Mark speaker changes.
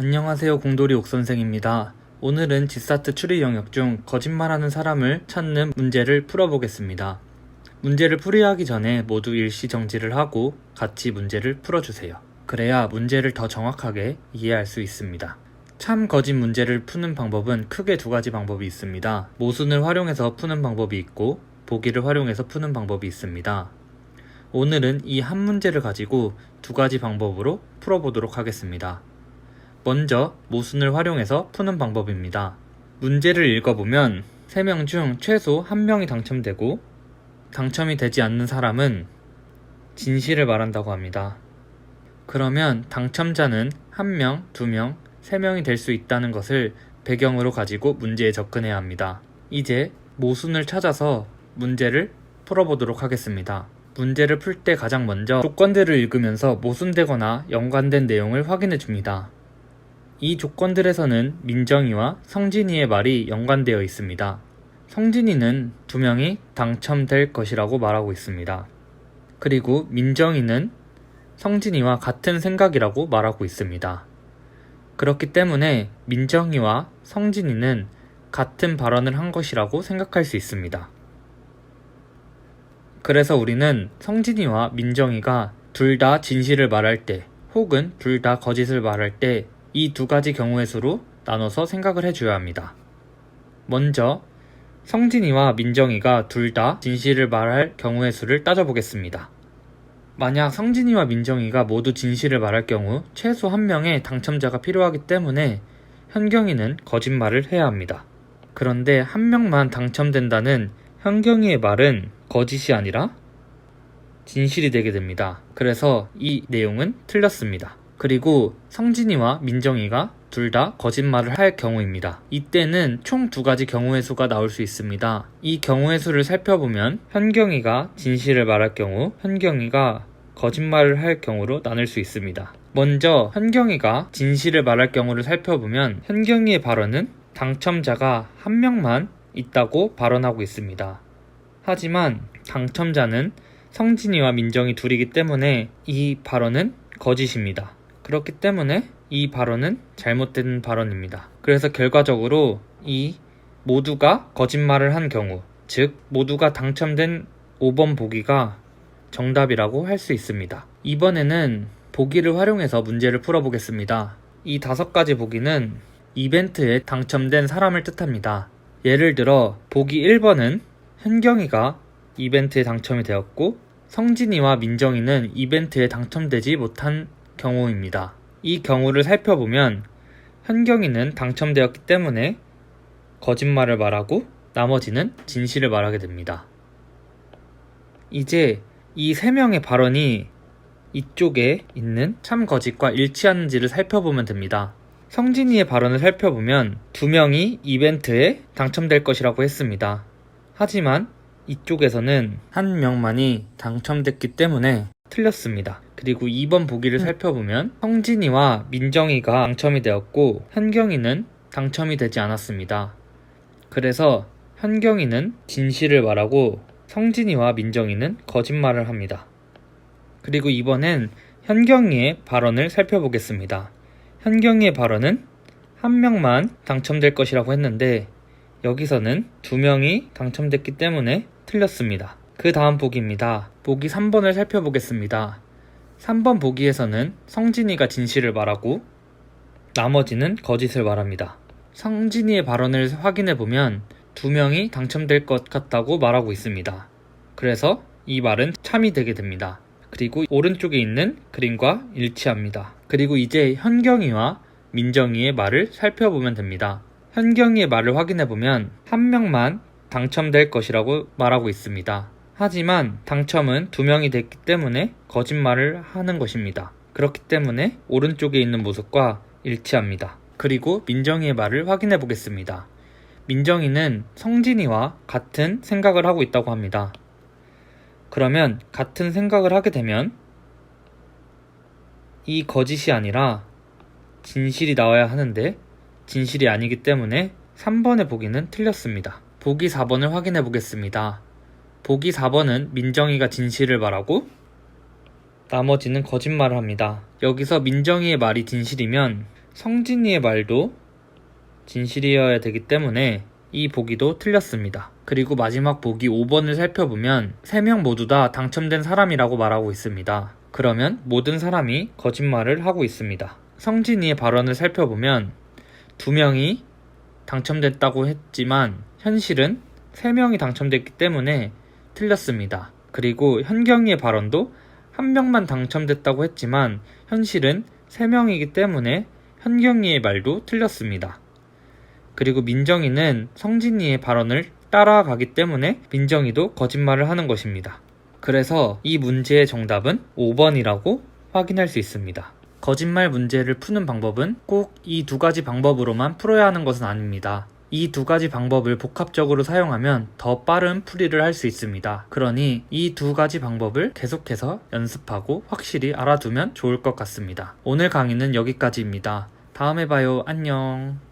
Speaker 1: 안녕하세요 공돌이 옥선생입니다. 오늘은 지사트 추리 영역 중 거짓말하는 사람을 찾는 문제를 풀어보겠습니다. 문제를 풀이하기 전에 모두 일시 정지를 하고 같이 문제를 풀어주세요. 그래야 문제를 더 정확하게 이해할 수 있습니다. 참 거짓 문제를 푸는 방법은 크게 두 가지 방법이 있습니다. 모순을 활용해서 푸는 방법이 있고 보기를 활용해서 푸는 방법이 있습니다. 오늘은 이 한 문제를 가지고 두 가지 방법으로 풀어보도록 하겠습니다. 먼저 모순을 활용해서 푸는 방법입니다. 문제를 읽어보면 3명 중 최소 1명이 당첨되고 당첨이 되지 않는 사람은 진실을 말한다고 합니다. 그러면 당첨자는 1명, 2명, 3명이 될 수 있다는 것을 배경으로 가지고 문제에 접근해야 합니다. 이제 모순을 찾아서 문제를 풀어보도록 하겠습니다. 문제를 풀 때 가장 먼저 조건들을 읽으면서 모순되거나 연관된 내용을 확인해 줍니다. 이 조건들에서는 민정이와 성진이의 말이 연관되어 있습니다. 성진이는 두 명이 당첨될 것이라고 말하고 있습니다. 그리고 민정이는 성진이와 같은 생각이라고 말하고 있습니다. 그렇기 때문에 민정이와 성진이는 같은 발언을 한 것이라고 생각할 수 있습니다. 그래서 우리는 성진이와 민정이가 둘 다 진실을 말할 때 혹은 둘 다 거짓을 말할 때 이 두 가지 경우의 수로 나눠서 생각을 해줘야 합니다. 먼저 성진이와 민정이가 둘 다 진실을 말할 경우의 수를 따져보겠습니다. 만약 성진이와 민정이가 모두 진실을 말할 경우 최소 한 명의 당첨자가 필요하기 때문에 현경이는 거짓말을 해야 합니다. 그런데 한 명만 당첨된다는 현경이의 말은 거짓이 아니라 진실이 되게 됩니다. 그래서 이 내용은 틀렸습니다. 그리고 성진이와 민정이가 둘 다 거짓말을 할 경우입니다. 이때는 총 두 가지 경우의 수가 나올 수 있습니다. 이 경우의 수를 살펴보면 현경이가 진실을 말할 경우 현경이가 거짓말을 할 경우로 나눌 수 있습니다. 먼저 현경이가 진실을 말할 경우를 살펴보면 현경이의 발언은 당첨자가 한 명만 있다고 발언하고 있습니다. 하지만 당첨자는 성진이와 민정이 둘이기 때문에 이 발언은 거짓입니다. 그렇기 때문에 이 발언은 잘못된 발언입니다. 그래서 결과적으로 이 모두가 거짓말을 한 경우, 즉 모두가 당첨된 5번 보기가 정답이라고 할 수 있습니다. 이번에는 보기를 활용해서 문제를 풀어보겠습니다. 이 다섯 가지 보기는 이벤트에 당첨된 사람을 뜻합니다. 예를 들어 보기 1번은 현경이가 이벤트에 당첨이 되었고 성진이와 민정이는 이벤트에 당첨되지 못한 경우입니다. 이 경우를 살펴보면 현경이는 당첨되었기 때문에 거짓말을 말하고 나머지는 진실을 말하게 됩니다. 이제 이 세 명의 발언이 이쪽에 있는 참 거짓과 일치하는지를 살펴보면 됩니다. 성진이의 발언을 살펴보면 두 명이 이벤트에 당첨될 것이라고 했습니다. 하지만 이쪽에서는 한 명만이 당첨됐기 때문에 틀렸습니다. 그리고 2번 보기를 살펴보면 성진이와 민정이가 당첨이 되었고 현경이는 당첨이 되지 않았습니다. 그래서 현경이는 진실을 말하고 성진이와 민정이는 거짓말을 합니다. 그리고 이번엔 현경이의 발언을 살펴보겠습니다. 현경이의 발언은 한 명만 당첨될 것이라고 했는데 여기서는 두 명이 당첨됐기 때문에 틀렸습니다. 그 다음 보기입니다. 보기 3번을 살펴보겠습니다. 3번 보기에서는 성진이가 진실을 말하고 나머지는 거짓을 말합니다. 성진이의 발언을 확인해 보면 두 명이 당첨될 것 같다고 말하고 있습니다. 그래서 이 말은 참이 되게 됩니다. 그리고 오른쪽에 있는 그림과 일치합니다. 그리고 이제 현경이와 민정이의 말을 살펴보면 됩니다. 현경이의 말을 확인해 보면 한 명만 당첨될 것이라고 말하고 있습니다. 하지만 당첨은 두 명이 됐기 때문에 거짓말을 하는 것입니다. 그렇기 때문에 오른쪽에 있는 모습과 일치합니다. 그리고 민정이의 말을 확인해 보겠습니다. 민정이는 성진이와 같은 생각을 하고 있다고 합니다. 그러면 같은 생각을 하게 되면 이 거짓이 아니라 진실이 나와야 하는데 진실이 아니기 때문에 3번의 보기는 틀렸습니다. 보기 4번을 확인해 보겠습니다. 보기 4번은 민정이가 진실을 말하고 나머지는 거짓말을 합니다. 여기서 민정이의 말이 진실이면 성진이의 말도 진실이어야 되기 때문에 이 보기도 틀렸습니다. 그리고 마지막 보기 5번을 살펴보면 3명 모두 다 당첨된 사람이라고 말하고 있습니다. 그러면 모든 사람이 거짓말을 하고 있습니다. 성진이의 발언을 살펴보면 2명이 당첨됐다고 했지만 현실은 3명이 당첨됐기 때문에 틀렸습니다. 그리고 현경이의 발언도 한 명만 당첨됐다고 했지만 현실은 3명이기 때문에 현경이의 말도 틀렸습니다. 그리고 민정이는 성진이의 발언을 따라가기 때문에 민정이도 거짓말을 하는 것입니다. 그래서 이 문제의 정답은 5번이라고 확인할 수 있습니다. 거짓말 문제를 푸는 방법은 꼭 이 두 가지 방법으로만 풀어야 하는 것은 아닙니다. 이 두 가지 방법을 복합적으로 사용하면 더 빠른 풀이를 할 수 있습니다. 그러니 이 두 가지 방법을 계속해서 연습하고 확실히 알아두면 좋을 것 같습니다. 오늘 강의는 여기까지입니다. 다음에 봐요. 안녕.